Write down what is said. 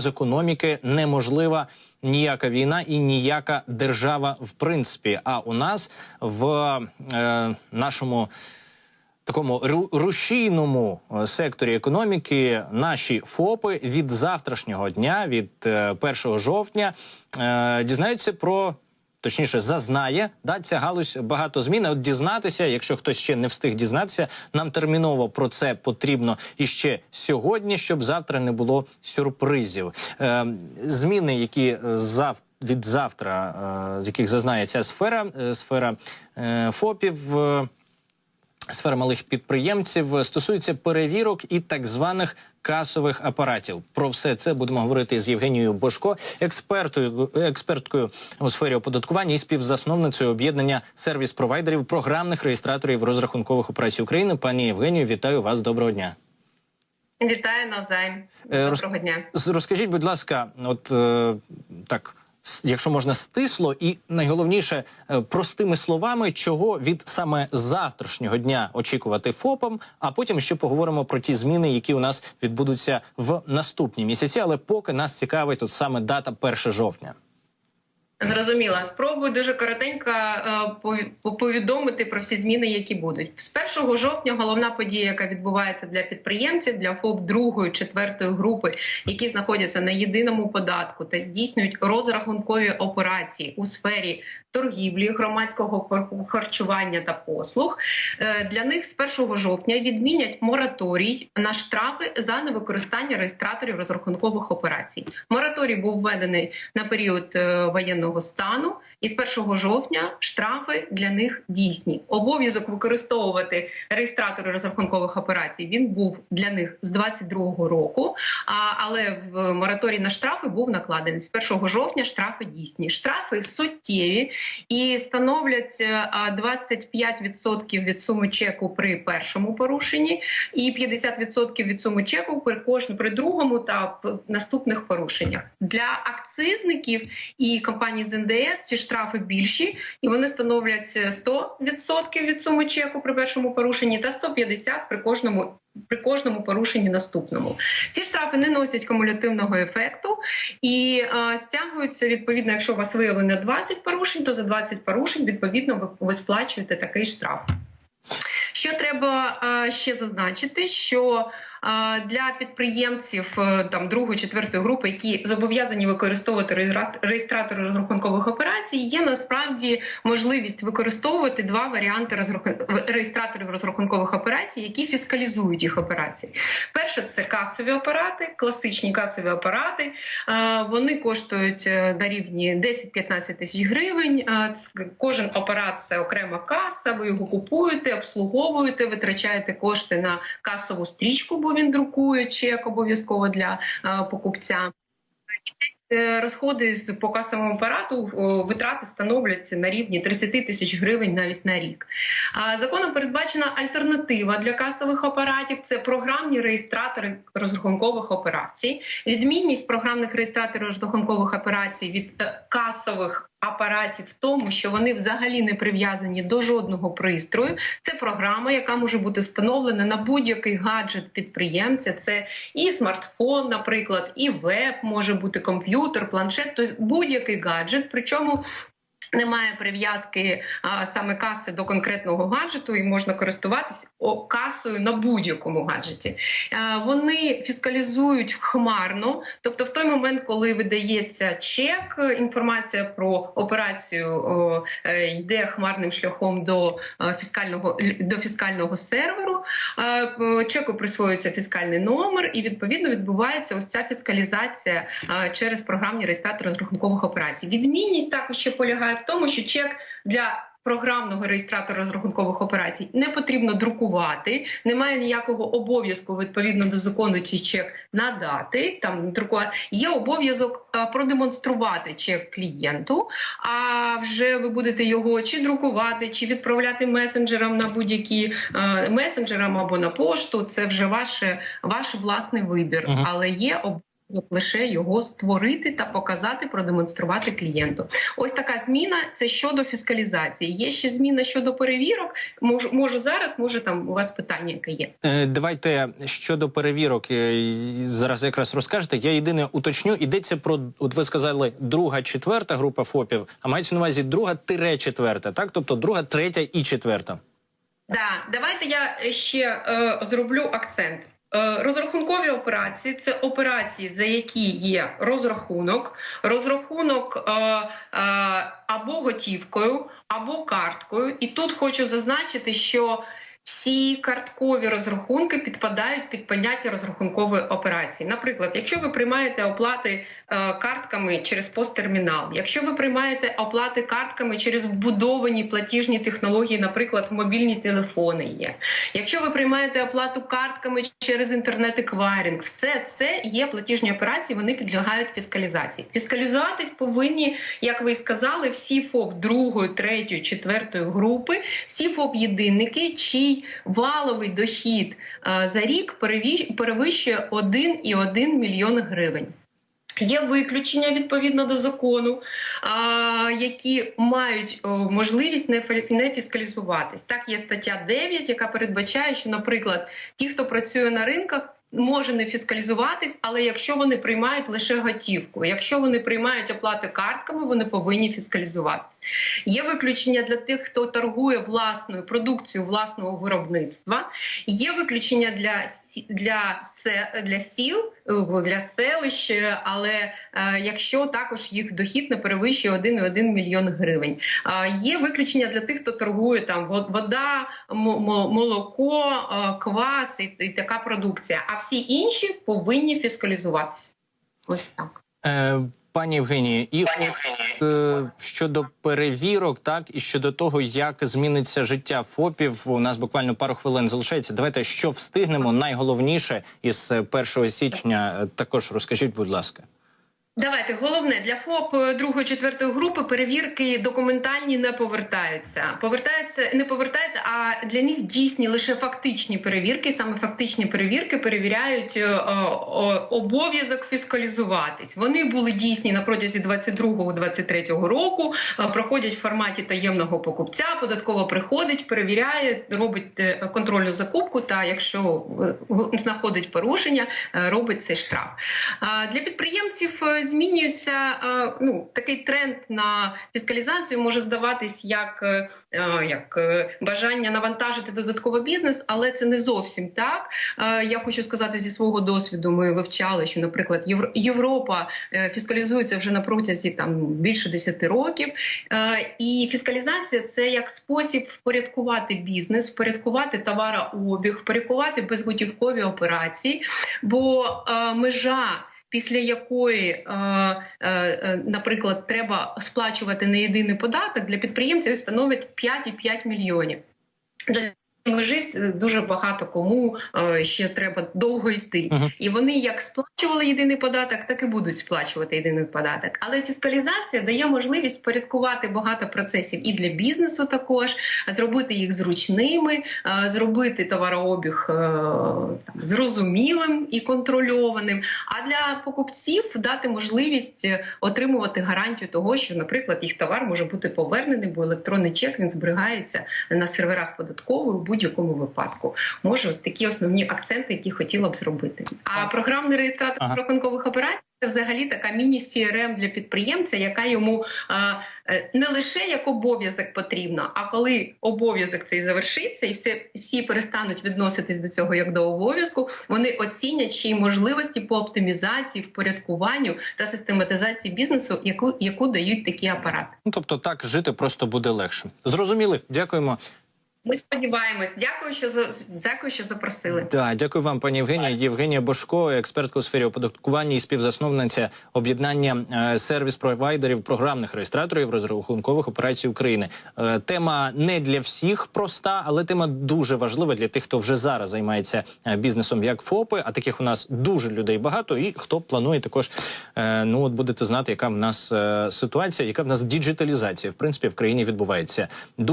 з економіки неможлива ніяка війна і ніяка держава в принципі. А у нас в е, нашому такому ру- рушійному е, секторі економіки наші ФОПи від завтрашнього дня, від е, 1 жовтня, е, дізнаються про. Точніше, зазнає да ця галузь багато змін. От дізнатися, якщо хтось ще не встиг дізнатися, нам терміново про це потрібно і ще сьогодні, щоб завтра не було сюрпризів. Е, зміни, які зав від завтра, е, з яких зазнає ця сфера, е, сфера е, ФОПів. е, Сфера малих підприємців е, стосується перевірок і так званих касових апаратів. Про все це будемо говорити з Євгенією Бошко, експертою експерткою у сфері оподаткування і співзасновницею об'єднання сервіс-провайдерів програмних реєстраторів розрахункових операцій України. Пані Євгенію, вітаю вас. Доброго дня. Вітаю навзаєм. Е, Доброго дня. Розкажіть, будь ласка, от е, так. Якщо можна стисло, і найголовніше е, простими словами, чого від саме завтрашнього дня очікувати ФОПам, а потім ще поговоримо про ті зміни, які у нас відбудуться в наступні місяці. Але поки нас цікавить тут саме дата 1 жовтня. Зрозуміла. Спробую дуже коротенько е, повідомити про всі зміни, які будуть. З 1 жовтня головна подія, яка відбувається для підприємців, для ФОП другої, четвертої групи, які знаходяться на єдиному податку та здійснюють розрахункові операції у сфері торгівлі, громадського хар- харчування та послуг. Е, Для них з 1 жовтня відмінять мораторій на штрафи за невикористання реєстраторів розрахункових операцій. Мораторій був введений на період е, воєнного стану, і з 1 жовтня штрафи для них дійсні. Обов'язок використовувати реєстратори розрахункових операцій він був для них з 22 року. Але в мораторій на штрафи був накладений з 1 жовтня. Штрафи дійсні. Штрафи суттєві і становлять е, а, 25% від суми чеку при першому порушенні, і 50% від суми чеку при кожному при другому та наступних порушеннях для акцизників і компаній з НДС. Ці штрафи більші, і вони становлять е, 100% від суми чеку при першому порушенні та 150% при кожному. При кожному порушенні наступному ці штрафи не носять кумулятивного ефекту і е, стягуються відповідно. Якщо у вас виявлено 20 порушень, то за 20 порушень відповідно ви, ви сплачуєте такий штраф. Що треба е, ще зазначити, що для підприємців е, там другої четвертої групи, які зобов'язані використовувати реєстра- реєстратори розрахункових операцій, є насправді можливість використовувати два варіанти розрахун- реєстраторів розрахункових операцій, які фіскалізують їх операції. Перше це касові апарати, класичні касові апарати. Е, Вони коштують е, на рівні 10-15 тисяч гривень. Кожен апарат це окрема каса. Ви його купуєте, обслуговуєте, витрачаєте кошти на касову стрічку, він друкує чек обов'язково для е, покупця. Е, Розходи з по касовому апарату витрати становлять на рівні 30 тисяч гривень навіть на рік. Законом передбачена альтернатива для касових апаратів. Це програмні реєстратори розрахункових операцій. Відмінність програмних реєстраторів розрахункових операцій від е, касових апаратів в тому, що вони взагалі не прив'язані до жодного пристрою. Це програма, яка може бути встановлена на будь-який гаджет підприємця. Це і смартфон, наприклад, і веб може бути комп'ютер, планшет, тобто будь-який гаджет. Причому немає прив'язки а, саме каси до конкретного гаджету, і можна користуватись касою на будь-якому гаджеті. А, вони фіскалізують хмарно, тобто в той момент, коли видається чек, е, інформація про операцію о, е, йде хмарним шляхом до е, фіскального до фіскального серверу. Е, п- Чеку присвоюється фіскальний номер, і відповідно відбувається ось ця фіскалізація е, через програмні реєстратори розрахункових операцій. Відмінність також ще полягає в тому, що чек для Програмного реєстратора розрахункових операцій не потрібно друкувати, немає ніякого обов'язку відповідно до закону цей чек надати. Там друкувати є обов'язок е, продемонструвати чек клієнту. А вже ви будете його чи друкувати, чи відправляти месенджерам на будь-які е, месенджерам або на пошту. Це вже ваше ваш власний вибір, Мгм. але є обов'язок лише його створити та показати, продемонструвати клієнту. Ось така зміна. Це щодо фіскалізації. Є ще зміна щодо перевірок. Можу, можу зараз, може там у вас питання, яке є. Е, Давайте щодо перевірок е, зараз якраз розкажете. Я єдине уточню. Йдеться про от ви сказали друга, четверта група ФОПів, а мається на увазі друга тире четверта, так? Тобто друга, третя і четверта. Да, давайте я ще е, зроблю акцент. Е, Розрахункові операції це операції, за які є розрахунок, розрахунок е, е, або готівкою, або карткою. І тут хочу зазначити, що всі карткові розрахунки підпадають під поняття розрахункової операції. Наприклад, якщо ви приймаєте оплати е, картками через посттермінал, якщо ви приймаєте оплати картками через вбудовані платіжні технології, наприклад, мобільні телефони є. Якщо ви приймаєте оплату картками через інтернет-еквайринг, все це є платіжні операції, вони підлягають фіскалізації. Фіскалізуватись повинні, як ви і сказали, всі ФОП другої, третьої, четвертої групи, всі ФОП-єдинники, чий валовий дохід е, за рік перевищує 1,1 мільйон гривень. Є виключення відповідно до закону, а, які мають можливість не фіскалізуватись. Так, є стаття 9, яка передбачає, що, наприклад, ті, хто працює на ринках. Може не фіскалізуватись, але якщо вони приймають лише готівку, якщо вони приймають оплати картками, вони повинні фіскалізуватись. Є виключення для тих, хто торгує власною продукцією власного виробництва. Є виключення для для для сіл, для селищ, е, але е, якщо також їх дохід не перевищує 1,1 мільйон гривень. Е, Є виключення для тих, хто торгує там вода, мо- мо- молоко, е, квас і, така продукція. А всі інші повинні фіскалізуватися. Ось так. Е, пані Євгенії, і Пані от, Євгенії, е, щодо перевірок, так і щодо того, як зміниться життя ФОПів, у нас буквально пару хвилин залишається. Давайте що встигнемо. Найголовніше із е, 1 січня е, також розкажіть, будь ласка. Давайте головне для ФОП е, другої четвертої групи перевірки документальні не повертаються. Повертаються не повертаються, а для них дійсні лише фактичні перевірки. Саме фактичні перевірки перевіряють е, о, обов'язок фіскалізуватись. Вони були дійсні на протязі 22-23 року. е, Проходять в форматі таємного покупця. Податково приходить, перевіряє, робить е, контрольну закупку. Та якщо е, знаходить порушення, е, робить цей штраф. Для підприємців е, змінюється е, ну такий тренд на фіскалізацію може здаватись як, е, е, як бажання навантажити додатково бізнес, але це не зовсім так. Я хочу сказати зі свого досвіду. Ми вивчали, що, наприклад, Європа фіскалізується вже на протязі там більше 10 років. І фіскалізація це як спосіб впорядкувати бізнес, впорядкувати товарообіг, впорядкувати безготівкові операції, бо межа. Після якої, е, е, е, наприклад, треба сплачувати не єдиний податок для підприємців становить 5,5 мільйонів. Межі дуже багато кому е, ще треба довго йти. Мгм. І вони як сплачували єдиний податок, так і будуть сплачувати єдиний податок. Але фіскалізація дає можливість порядкувати багато процесів і для бізнесу також, зробити їх зручними, е, зробити товарообіг е, там, зрозумілим і контрольованим. А для покупців дати можливість отримувати гарантію того, що, наприклад, їх товар може бути повернений, бо електронний чек він зберігається на серверах податкової у будь-якому випадку. Може, такі основні акценти, які хотіла б зробити. А програмний реєстратор Ага. рахункових операцій це взагалі така міні-CRM для підприємця, яка йому а, е, не лише як обов'язок потрібна, а коли обов'язок цей завершиться, і все всі перестануть відноситись до цього як до обов'язку, вони оцінять ще й можливості по оптимізації, впорядкуванню та систематизації бізнесу, яку яку дають такі апарати. Ну тобто, так жити просто буде легше. Зрозуміли. Дякуємо. Ми сподіваємось. Дякую, що за дякую, що запросили. Да, дякую вам, пані Євгенія. Євгенія Бошко, експертка у сфері оподаткування і співзасновниця об'єднання е, сервіс-провайдерів програмних реєстраторів розрахункових операцій України. Е, Тема не для всіх проста, але тема дуже важлива для тих, хто вже зараз займається е, бізнесом як ФОПи. А таких у нас дуже людей багато. І хто планує також, е, ну от будете знати, яка в нас е, ситуація, яка в нас діджиталізація в принципі в країні відбувається. Дуже